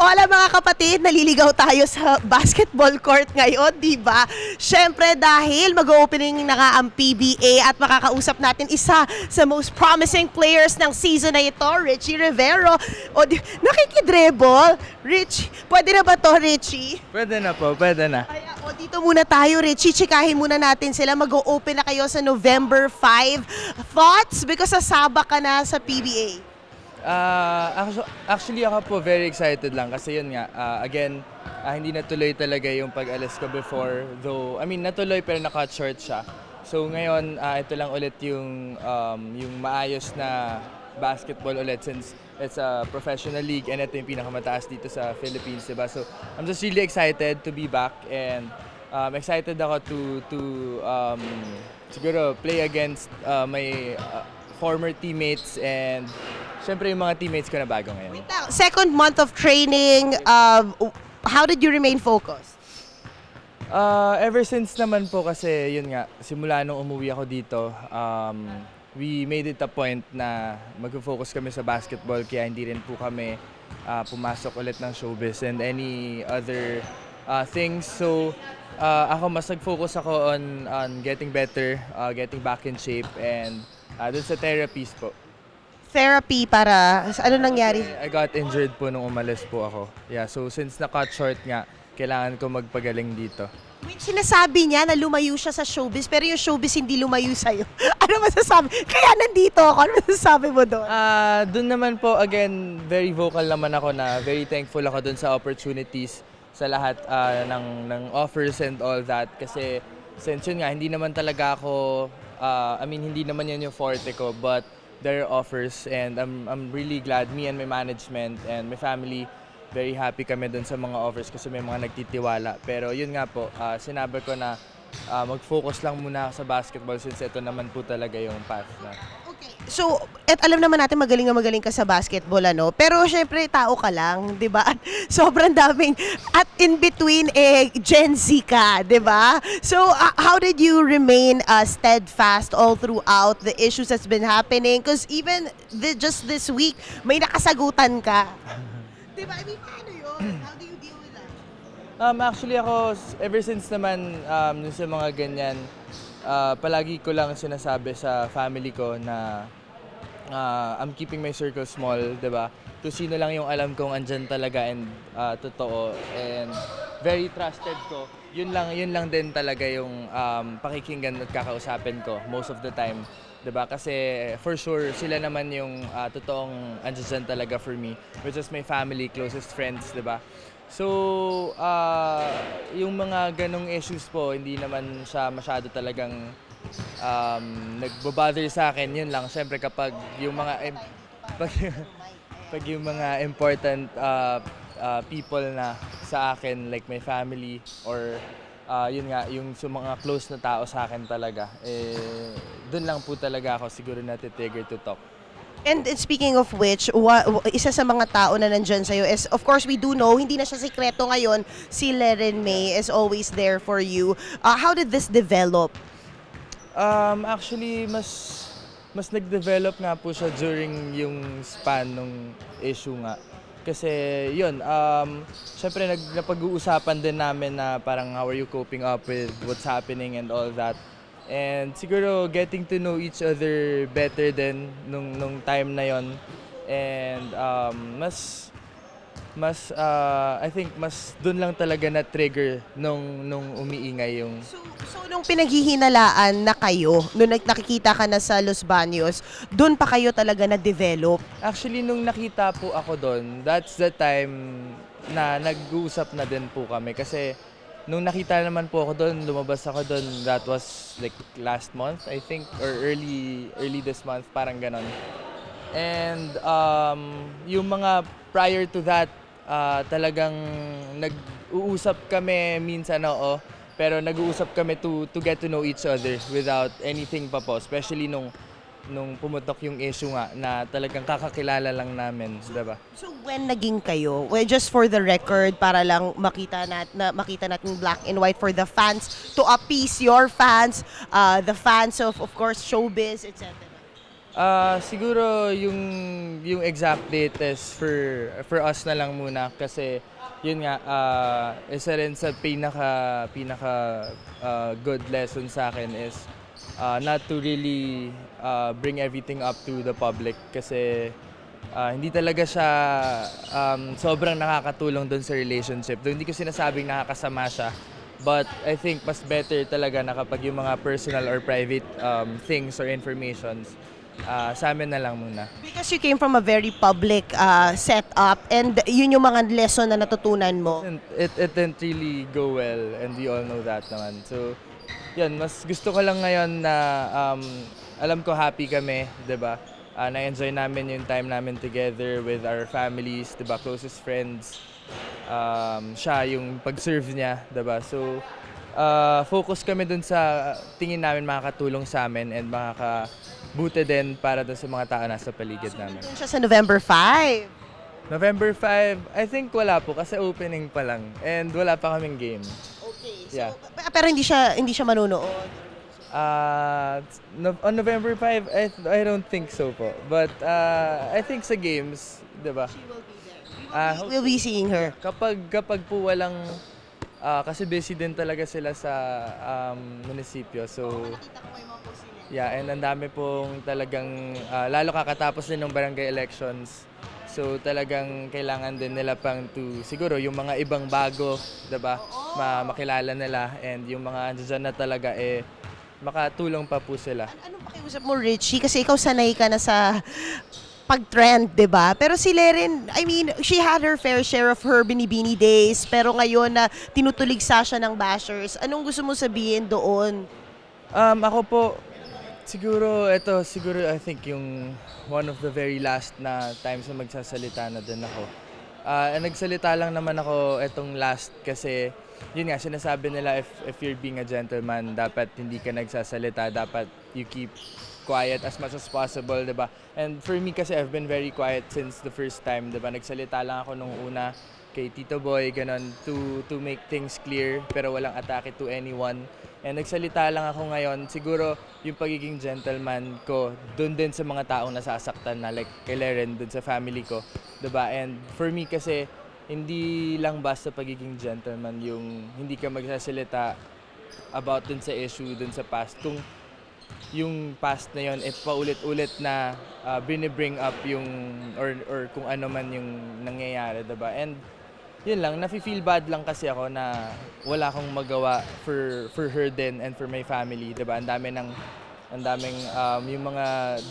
Hola mga kapatid, naliligaw tayo sa basketball court ngayon, di ba? Siyempre dahil mag-opening na nga ang PBA at makakausap natin isa sa most promising players ng season na ito, Richie Rivero. O, di, nakikidribble. Rich, pwede na ba to, Richie? Pwede na po, pwede na. Ay, o, dito muna tayo, Richie. Chikahin muna natin sila. Mag-open na kayo sa November 5. Thoughts? Because sasaba ka na sa PBA. Actu- actually ako po very excited lang kasi yun nga, ah, again, ah, hindi natuloy talaga yung pag-alis ko before. Though, I mean, natuloy pero naka short siya. So ngayon, ah, ito lang ulit yung, um, yung maayos na basketball ulit since it's a professional league and ito yung pinakamataas dito sa Philippines, diba? So I'm just really excited to be back and um, excited ako to to um, siguro play against uh, my uh, former teammates and syempre yung mga teammates ko na bago ngayon. Wait lang. Second month of training, um, how did you remain focused? Uh, ever since naman po kasi yun nga, simula nung umuwi ako dito, um, we made it a point na mag-focus kami sa basketball kaya hindi rin po kami uh, pumasok ulit ng showbiz and any other uh, things. So uh, ako mas nag-focus ako on, on getting better, uh, getting back in shape and uh, dun sa therapies po. Therapy para, ano nangyari? I got injured po nung umalis po ako. Yeah, so since na-cut short nga, kailangan ko magpagaling dito. Wait, sinasabi niya na lumayo siya sa showbiz, pero yung showbiz hindi lumayo sa'yo. ano masasabi? Kaya nandito ako. Ano masasabi mo doon? Ah, doon naman po again, very vocal naman ako na very thankful ako doon sa opportunities sa lahat ah, ng ng offers and all that kasi since yun nga hindi naman talaga ako ah, I mean hindi naman yan yung forte ko but there are offers and I'm I'm really glad me and my management and my family very happy kami doon sa mga offers kasi may mga nagtitiwala pero yun nga po ah, sinabi ko na ah, mag-focus lang muna sa basketball since ito naman po talaga yung path na. So, at alam naman natin magaling na magaling ka sa basketball, ano? Pero syempre, tao ka lang, di ba? At sobrang daming, at in between, eh, Gen Z ka, di ba? So, uh, how did you remain uh, steadfast all throughout the issues that's been happening? Because even the, just this week, may nakasagutan ka. di ba? I mean, paano yun? How do you deal with that? Um, actually ako, ever since naman um, sa mga ganyan, ah, palagi ko lang sinasabi sa family ko na ah, I'm keeping my circle small, di ba? Kung sino lang yung alam kong andyan talaga and ah, totoo and very trusted ko, yun lang, yun lang din talaga yung um, pakikinggan at kakausapin ko most of the time. 'di ba? Kasi for sure sila naman yung ah, totoong andyan talaga for me, which is my family, closest friends, 'di ba? So, ah, yung mga ganong issues po, hindi naman siya masyado talagang um, nagbabother sa akin. Yun lang, syempre kapag yung mga im- pag, pag yung mga important ah, ah, people na sa akin, like my family or ah, yun nga, yung sa mga close na tao sa akin talaga, eh, dun lang po talaga ako siguro natitrigger to talk. And, speaking of which, wa- isa sa mga tao na nandyan sa'yo is, of course, we do know, hindi na siya sikreto ngayon, si Leren May is always there for you. Uh, how did this develop? Um, actually, mas mas nag-develop nga po siya during yung span ng issue nga. Kasi yun, um, syempre nag, napag-uusapan din namin na parang how are you coping up with what's happening and all that. And siguro getting to know each other better din nung, nung time na yon And um, mas mas uh, I think mas doon lang talaga na trigger nung nung umiingay yung So, so nung pinaghihinalaan na kayo, nung nag- nakikita ka na sa Los Baños, doon pa kayo talaga na-develop? Actually, nung nakita po ako doon, that's the time na nag-uusap na din po kami. Kasi nung nakita naman po ako doon, lumabas ako doon, that was like last month, I think, or early early this month, parang ganon. And um, yung mga prior to that, ah, talagang nag-uusap kami minsan, oo. Pero nag-uusap kami to, to get to know each other without anything pa po. Especially nung, nung pumutok yung issue nga na talagang kakakilala lang namin, diba? So when naging kayo, well, just for the record, para lang makita nat na makita natin black and white for the fans, to appease your fans, uh, the fans of, of course, showbiz, etc. Ah, siguro yung yung exact date is for for us na lang muna kasi yun nga ah, isa rin sa pinaka pinaka ah, good lesson sa akin is ah, not to really ah, bring everything up to the public kasi ah, hindi talaga siya um, sobrang nakakatulong doon sa relationship. Doon hindi ko sinasabing nakakasama siya. But I think mas better talaga na kapag yung mga personal or private um, things or informations, ah, sa amin na lang muna. Because you came from a very public uh, setup and yun yung mga lesson na natutunan mo. And it, it didn't really go well and we all know that naman. So, yun, mas gusto ko lang ngayon na um, alam ko happy kami, 'di ba? Ah, na-enjoy namin yung time namin together with our families, 'di ba? Closest friends. Um, siya yung pag-serve niya, 'di ba? So, ah, focus kami dun sa tingin namin makakatulong sa amin and makakabuti din para dun sa mga tao nasa paligid namin. Doon siya sa November 5. November 5, I think wala po kasi opening pa lang and wala pa kaming game. So, Yeah. p- Pero hindi siya hindi siya manunood. Uh, no, on November 5, I, I don't think so po. But uh, I think sa games, di ba? Ah, We'll be seeing her. kapag, kapag po walang, ah, kasi busy din talaga sila sa um, munisipyo. So, yeah, and ang dami pong talagang, ah, lalo kakatapos din ng barangay elections. So talagang kailangan din nila pang to, siguro yung mga ibang bago, 'di ba? Ma makilala nila and yung mga andyan na talaga eh makatulong pa po sila. Anong pakiusap mo, Richie? Kasi ikaw sanay ka na sa pag-trend, di ba? Pero si Leren, I mean, she had her fair share of her binibini days. Pero ngayon na tinutuligsa siya ng bashers, anong gusto mo sabihin doon? Um, ako po, siguro, ito, siguro I think yung one of the very last na times na magsasalita na din ako. Ah, nagsalita lang naman ako etong last kasi yun nga, sinasabi nila if, if you're being a gentleman, dapat hindi ka nagsasalita, dapat you keep quiet as much as possible, 'di ba? And for me kasi I've been very quiet since the first time, 'di ba? Nagsalita lang ako nung una kay Tito Boy, ganun, to, to make things clear, pero walang atake to anyone. And nagsalita lang ako ngayon, siguro yung pagiging gentleman ko, dun din sa mga taong nasasaktan na, like kay Leren, dun sa family ko, ba? And for me kasi, hindi lang basta pagiging gentleman yung hindi ka magsasalita about dun sa issue, dun sa past. Kung yung past na yon eh paulit-ulit na uh, bring up yung or or kung ano man yung nangyayari, 'di ba? And yun lang, nafe-feel bad lang kasi ako na wala akong magawa for for her din and for my family, 'di ba? Ang dami ng ang daming um, yung mga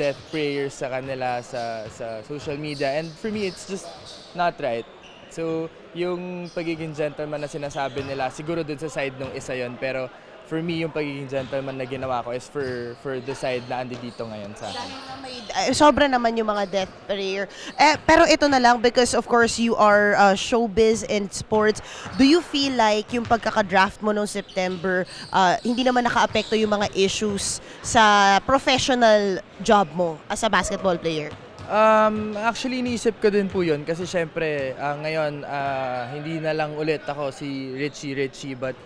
death prayers sa kanila sa sa social media and for me it's just not right. So, yung pagiging gentleman na sinasabi nila, siguro dun sa side nung isa yon pero for me, yung pagiging gentleman na ginawa ko is for for the side na andi dito ngayon sa akin. May, eh, sobra naman yung mga death prayer. Eh, pero ito na lang, because of course you are uh, showbiz and sports, do you feel like yung pagkaka-draft mo noong September, uh, hindi naman naka-apekto yung mga issues sa professional job mo as a basketball player? Um, actually, iniisip ko din po yun kasi syempre, ah, ngayon, ah, hindi na lang ulit ako si Richie Richie, but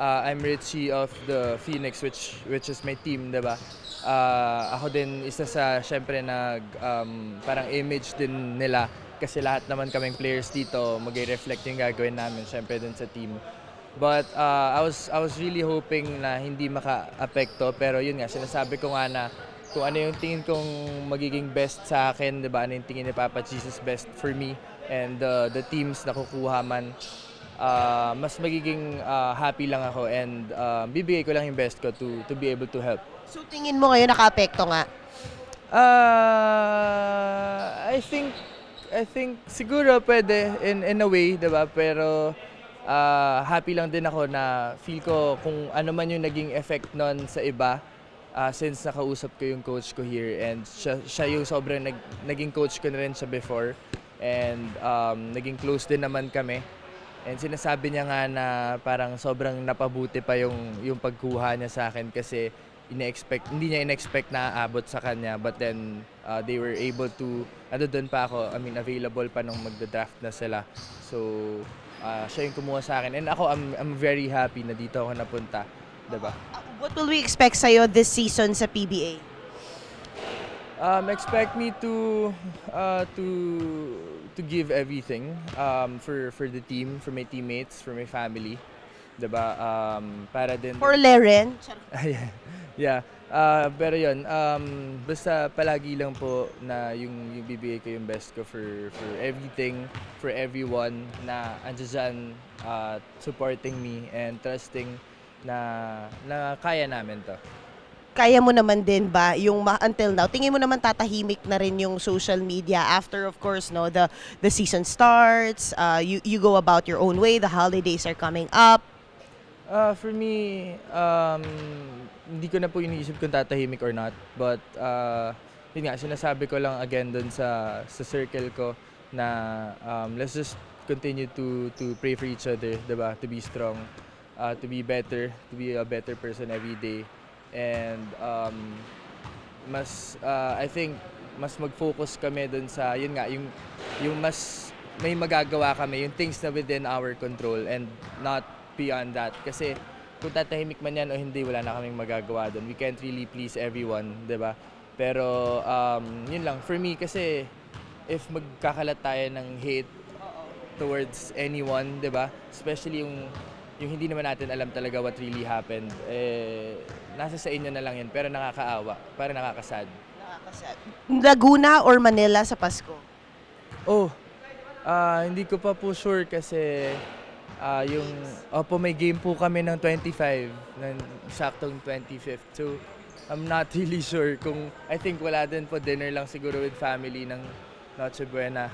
ah, I'm Richie of the Phoenix, which which is my team, di ba? Ah, ako din isa sa, syempre, nag, um, parang image din nila kasi lahat naman kaming players dito, mag-reflect yung gagawin namin, syempre, dun sa team. But uh, I was I was really hoping na hindi maka-apekto pero yun nga sinasabi ko nga na kung ano yung tingin kong magiging best sa akin, 'di ba? Ano yung tingin ni Papa Jesus best for me and uh, the teams na kukuha man uh, mas magiging uh, happy lang ako and uh, bibigay ko lang yung best ko to to be able to help. So tingin mo ngayon naka-apekto nga? Uh, I think I think siguro pwede in in a way, 'di ba? Pero uh, happy lang din ako na feel ko kung ano man yung naging effect nun sa iba uh, since nakausap ko yung coach ko here and siya, siya yung sobrang nag, naging coach ko na rin siya before and um, naging close din naman kami. And sinasabi niya nga na parang sobrang napabuti pa yung yung pagkuha niya sa akin kasi ine-expect hindi niya in-expect na aabot sa kanya. But then uh, they were able to ano doon pa ako I mean available pa nung magda-draft na sila. So uh, siya yung kumuha sa akin. And ako I'm, I'm very happy na dito ako napunta 'di ba? What will we expect sa'yo this season sa PBA? Um, expect me to uh, to to give everything um, for for the team, for my teammates, for my family, 'di ba? Um, para din For Leren. Ayan. yeah. Ah, pero yun, um, basta palagi lang po na yung, yung bibigay ko yung best ko for, for everything, for everyone na andyan dyan, ah, supporting me and trusting na, na kaya namin to. Kaya mo naman din ba yung until now tingin mo naman tatahimik na rin yung social media after of course no the the season starts uh, you you go about your own way the holidays are coming up Uh, for me, um, hindi ko na po iniisip kung tatahimik or not. But, uh, yun nga, sinasabi ko lang again dun sa, sa circle ko na um, let's just continue to to pray for each other, 'di ba? To be strong, uh, to be better, to be a better person every day. And um, mas, uh, I think, mas mag-focus kami dun sa, yun nga, yung, yung mas may magagawa kami, yung things na within our control and not beyond that. Kasi kung tatahimik man yan o hindi, wala na kaming magagawa doon. We can't really please everyone, di ba? Pero um, yun lang, for me kasi if magkakalat tayo ng hate towards anyone, di ba? Especially yung yung hindi naman natin alam talaga what really happened, eh, nasa sa inyo na lang yan, pero nakakaawa, para nakakasad. Laguna or Manila sa Pasko Oh, ah, hindi ko pa po sure kasi ah, yung, opo may game po kami ng 25, ng saktong 25th. So, I'm not really sure kung, I think wala din po dinner lang siguro with family ng Noche Buena.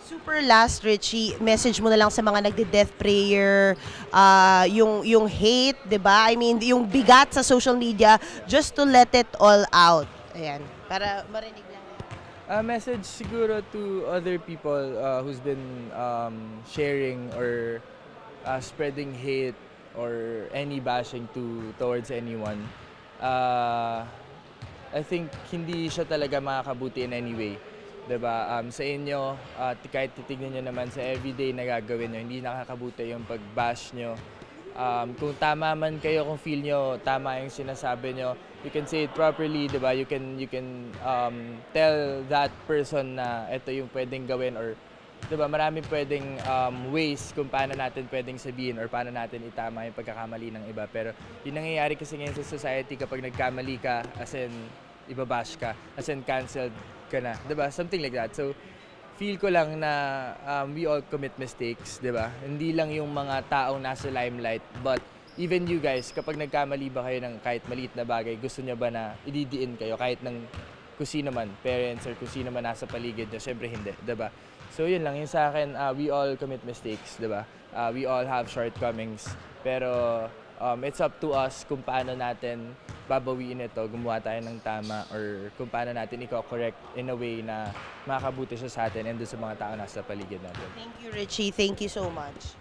Super last, Richie, message mo na lang sa mga nagde-death prayer, ah, yung, yung hate, di ba? I mean, yung bigat sa social media, just to let it all out. Ayan, para marinig lang. A message siguro to other people uh, who's been um, sharing or uh, spreading hate or any bashing to towards anyone. Uh, I think hindi siya talaga makakabuti in any way. 'Di ba? Um, sa inyo, uh, t- kahit titignan nyo naman sa everyday na gagawin nyo, hindi nakakabuti yung pag-bash nyo. Um, kung tama man kayo, kung feel nyo tama yung sinasabi nyo, you can say it properly, 'di ba? You can you can um, tell that person na ito yung pwedeng gawin or 'di ba? Maraming pwedeng um, ways kung paano natin pwedeng sabihin or paano natin itama yung pagkakamali ng iba. Pero yung nangyayari kasi ngayon sa society kapag nagkamali ka, as in ibabash ka, as in canceled ka na, ba? Something like that. So feel ko lang na um, we all commit mistakes, 'di ba? Hindi lang yung mga taong nasa limelight, but even you guys, kapag nagkamali ba kayo ng kahit maliit na bagay, gusto niyo ba na ididiin kayo kahit ng kung sino man, parents or kung sino man nasa paligid niyo? Siyempre hindi, 'di ba? So yun lang, yun sa akin, uh, we all commit mistakes, 'di ba? Uh, we all have shortcomings, pero um, it's up to us kung paano natin babawiin ito, gumawa tayo ng tama or kung paano natin i-correct in a way na makakabuti siya sa atin and sa mga tao nasa paligid natin. Thank you, Richie. Thank you so much.